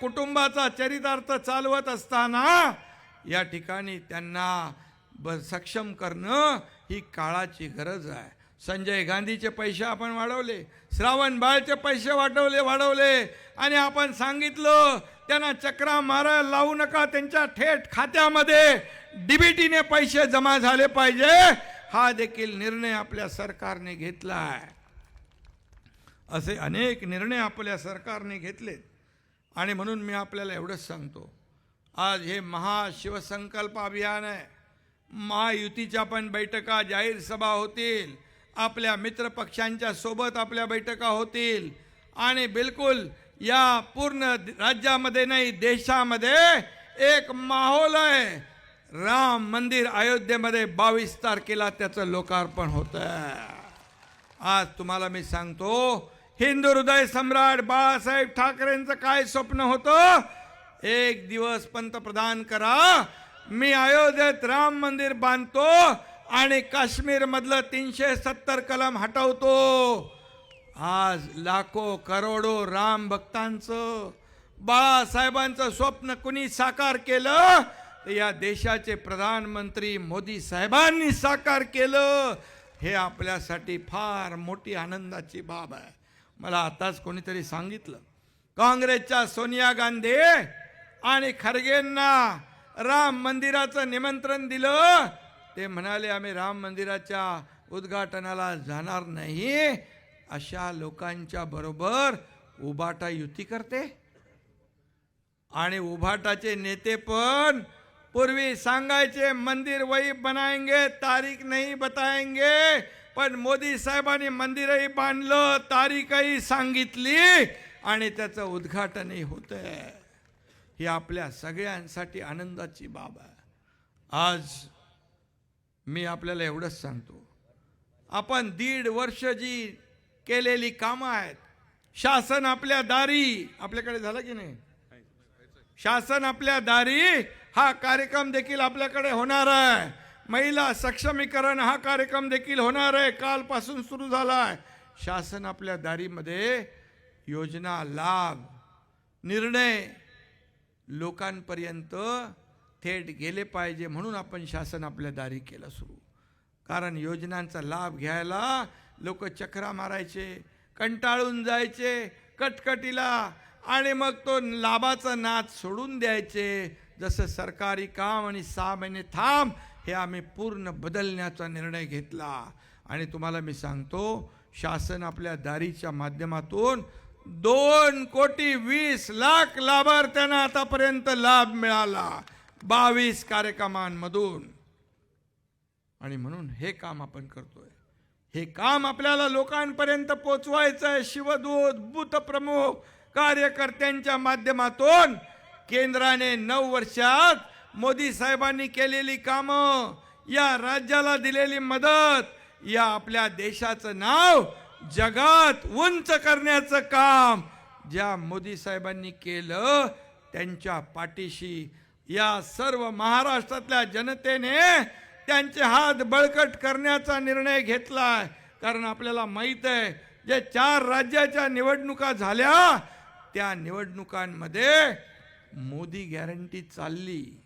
कुटुंबाचा चरितार्थ चालवत असताना या ठिकाणी त्यांना ब सक्षम करणं ही काळाची गरज आहे. संजय गांधीचे पैसे आपण वाढवले श्रावण बाळचे पैसे वाढवले वाढवले. आणि आपण सांगितलं त्यांना चक्रा मारायला लावू नका त्यांच्या थेट खात्यामध्ये डीबीटीने पैसे जमा झाले पाहिजे. हा देखील निर्णय आपल्या सरकारने घेतला आहे. असे अनेक निर्णय आपल्या सरकारने घेतलेत. आणि म्हणून मी आपल्याला एवढंच सांगतो. आज हे महाशिवसंकल्प अभियान आहे. महायुतीच्या पण बैठका जाहीर सभा होतील. आपल्या मित्रपक्षांच्या सोबत आपल्या बैठका होतील. आणि बिलकुल या पूर्ण राज्यामध्ये नाही देशामध्ये एक माहोल आहे. राम मंदिर अयोध्येमध्ये बावीस तारखेला त्याचं लोकार्पण होतं आज तुम्हाला मी सांगतो हिंदू हृदय सम्राट बाळासाहेब ठाकरेंचं काय स्वप्न होतं? एक दिवस पंतप्रधान करा मी अयोध्येत राम मंदिर बांधतो आणि काश्मीर मधलं तीनशे सत्तर कलम हटवतो. आज लाखो करोडो राम भक्तांचं बाळासाहेबांचं स्वप्न कुणी साकार केलं? तर या देशाचे प्रधानमंत्री मोदी साहेबांनी साकार केलं. हे आपल्यासाठी फार मोठी आनंदाची बाब आहे. मला आताच कोणीतरी सांगितलं. काँग्रेसच्या सोनिया गांधी आणि खरगेंना राम मंदिराचं निमंत्रण दिलं. ते म्हणाले आम्ही राम मंदिराच्या उद्घाटनाला जाणार नाही. अशा लोकांच्या बरोबर उबाटा युती करते. आणि उभाटाचे नेते पण पूर्वी सांगायचे मंदिर वही बनाएंगे तारीख नाही बताएंगे. पण मोदी साहेबांनी मंदिरही बांधलं तारीखही सांगितली आणि त्याचं उद्घाटनही होतंय. ही आपल्या सगळ्यांसाठी आनंदाची बाब आहे. आज मी आपल्याला एवढंच सांगतो. आपण दीड वर्ष जी केलेली कामं आहेत शासन आपल्या दारी आपल्याकडे झालं की नाही? शासन आपल्या दारी हा कार्यक्रम देखील आपल्याकडे होणार आहे. महिला सक्षमीकरण हा कार्यक्रम देखील होणार आहे. कालपासून सुरू झाला आहे शासन आपल्या दारीमध्ये योजना लाभ निर्णय लोकांपर्यंत थेट गेले पाहिजे म्हणून आपण शासन आपल्या दारी केलं सुरू. कारण योजनांचा लाभ घ्यायला लोक चक्रा मारायचे कंटाळून जायचे कटकटीला आणि मग तो लाभाचा नाद सोडून द्यायचे. जसं सरकारी काम आणि सहा महिने थांब हे आम्ही पूर्ण बदलण्याचा निर्णय घेतला. आणि तुम्हाला मी सांगतो शासन आपल्या दारीच्या माध्यमातून दोन कोटी वीस लाख लाभार्थ्यांना आतापर्यंत लाभ मिळाला. बावीस कार्यक्रमांमधून. आणि म्हणून हे काम आपण करतोय. हे काम आपल्याला लोकांपर्यंत पोचवायचं आहे शिवदूत बूथ प्रमुख कार्यकर्त्यांच्या माध्यमातून. केंद्राने नऊ वर्षात मोदी साहेबांनी केलेली कामं या राज्याला दिलेली मदत या आपल्या देशाचं नाव जगात उंच करण्याचं काम ज्या मोदी साहेबांनी केलं त्यांच्या पाठीशी या सर्व महाराष्ट्रातल्या जनतेने त्यांचे हात बळकट करण्याचा निर्णय घेतलाय. कारण आपल्याला माहीत आहे जे चार राज्याच्या निवडणुका झाल्या त्या निवडणुकांमध्ये मोदी गॅरंटी चालली.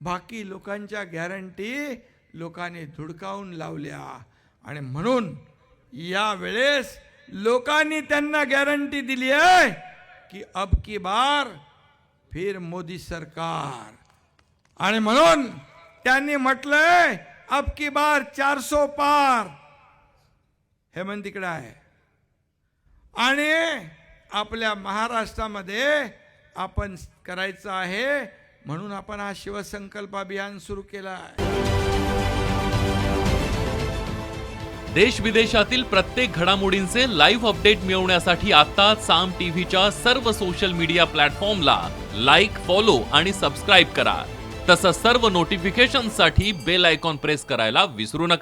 बाकी लोकांच्या गॅरंटी लोकांनी धुडकावून लावल्या. आणि म्हणून या वेळेस लोकांनी त्यांना गॅरंटी दिली आहे की अब की बार फिर मोदी सरकार. आणि म्हणून त्यांनी म्हटलंय अब की बार चारसो पार. हे म्हण तिकडे आहे. आणि आपल्या महाराष्ट्रामध्ये आपण करायचं आहे म्हणून आपण हा शिवसंकल्प अभियान सुरू केला देश विदेशातील प्रत्येक घडामोडींचे लाईव्ह अपडेट मिळवण्यासाठी आता साम टीव्हीच्या सर्व सोशल मीडिया प्लॅटफॉर्मला लाईक फॉलो आणि सबस्क्राईब करा. तसंच सर्व नोटिफिकेशनसाठी बेल आयकॉन प्रेस करायला विसरू नका.